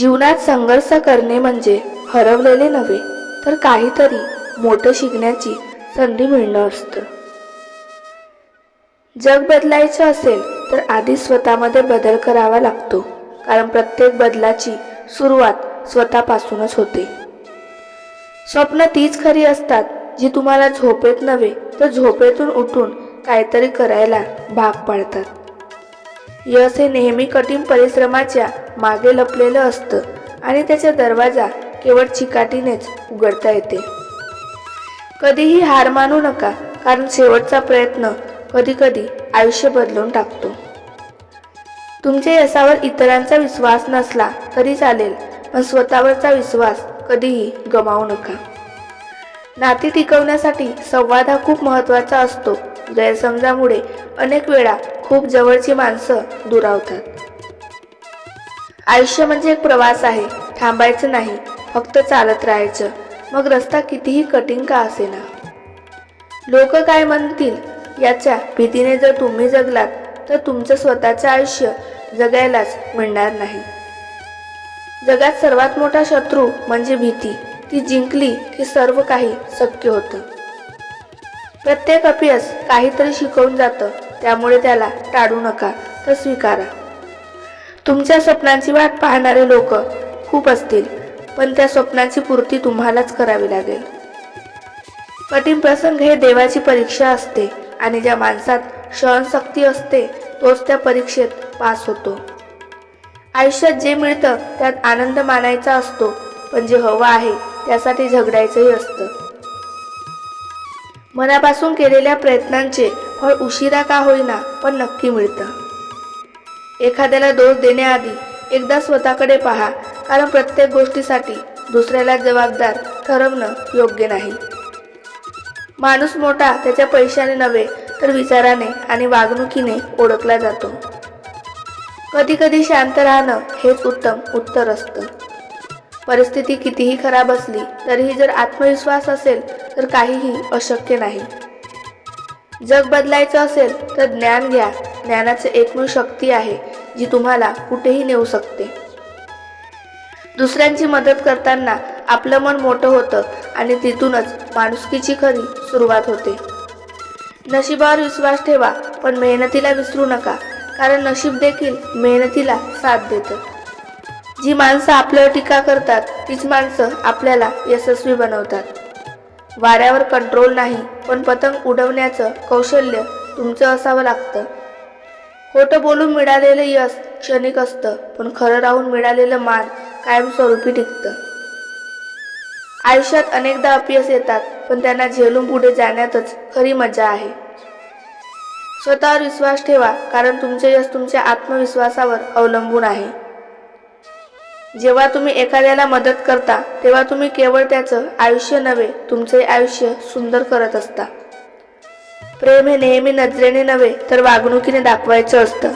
जीवनात संघर्ष करणे म्हणजे हरवलेले नव्हे तर काहीतरी मोठं शिकण्याची संधी मिळणं असतं. जग बदलायचं असेल तर आधी स्वतःमध्ये बदल करावा लागतो कारण प्रत्येक बदलाची सुरुवात स्वतःपासूनच होते. स्वप्न तीच खरी असतात जी तुम्हाला झोपेत नव्हे तर झोपेतून उठून काहीतरी करायला भाग पाडतात. यश हे नेहमी कठीण परिश्रमाच्या मागे लपलेलं असतं आणि त्याचा दरवाजा केवळ चिकाटीनेच उघडता येते. कधीही हार मानू नका कारण शेवटचा प्रयत्न कधी कधी आयुष्य बदलून टाकतो. तुमच्या यशावर इतरांचा विश्वास नसला तरी चालेल पण स्वतःवरचा विश्वास कधीही गमावू नका. नाती टिकवण्यासाठी संवाद हा खूप महत्त्वाचा असतो. गैरसमजामुळे अनेक वेळा खूप जवळची माणसं दुरावतात. आयुष्य म्हणजे एक प्रवास आहे थांबायचं नाही फक्त चालत राहायचं. मग रस्ता कितीही कठीण का असेना? लोक काय म्हणतील याच्या भीतीने जर तुम्ही जगलात तर तुमचं स्वतःचं आयुष्य जगायलाच मिळणार नाही. जगात सर्वात मोठा शत्रू म्हणजे भीती. ती जिंकली की सर्व काही शक्य होतं. प्रत्येक अपयश काहीतरी शिकवून जातं. त्यामुळे त्याला टाळू नका तर स्वीकारा. तुमच्या स्वप्नांची वाट पाहणारे लोक खूप असतील पण त्या स्वप्नांची पूर्ती तुम्हालाच करावी लागेल. कठीण प्रसंग हे देवाची परीक्षा असते आणि ज्या माणसात सहनशक्ती असते तोच त्या परीक्षेत पास होतो. आयुष्यात जे मिळतं त्यात आनंद मानायचा असतो पण जे हवं आहे त्यासाठी झगडायचंही असतं. मनापासून केलेल्या प्रयत्नांचे फळ उशिरा का होईना पण नक्की मिळतं. एखाद्याला दोष देण्याआधी एकदा स्वतःकडे पहा कारण प्रत्येक गोष्टीसाठी दुसऱ्याला जबाबदार ठरवणं योग्य नाही. माणूस मोठा त्याच्या पैशाने नव्हे तर विचाराने आणि वागणुकीने ओळखला जातो. कधी कधी शांत राहणं हेच उत्तम उत्तर असतं परिस्थिती कितीही खराब असली तरीही जर आत्मविश्वास असेल तर काहीही अशक्य नाही. जग बदलायचं असेल तर ज्ञान घ्या. ज्ञानाची एकमेव शक्ती आहे जी तुम्हाला कुठेही नेऊ शकते. दुसऱ्यांची मदत करताना आपलं मन मोठं होतं आणि तिथूनच माणुसकीची खरी सुरुवात होते. नशिबावर विश्वास ठेवा पण मेहनतीला विसरू नका कारण नशीब देखील मेहनतीला साथ देतं. जी माणसं आपल्यावर टीका करतात तीच माणसं आपल्याला यशस्वी बनवतात. वाऱ्यावर कंट्रोल नाही पण पतंग उडवण्याचं कौशल्य तुमचं असावं लागतं. खोटं बोलून मिळालेलं यश क्षणिक असतं पण खरं राहून मिळालेलं मान कायमस्वरूपी टिकतं. आयुष्यात अनेकदा अपयश येतात पण त्यांना झेलून पुढे जाण्यातच खरी मजा आहे. स्वतःवर विश्वास ठेवा कारण तुमचे यश तुमच्या आत्मविश्वासावर अवलंबून आहे. जेव्हा तुम्ही एखाद्याला मदत करता तेव्हा तुम्ही केवळ त्याचं आयुष्य नव्हे तुमचे आयुष्य सुंदर करत असता. प्रेम हे नेहमी नजरेने नव्हे तर वागणुकीने दाखवायचं असतं.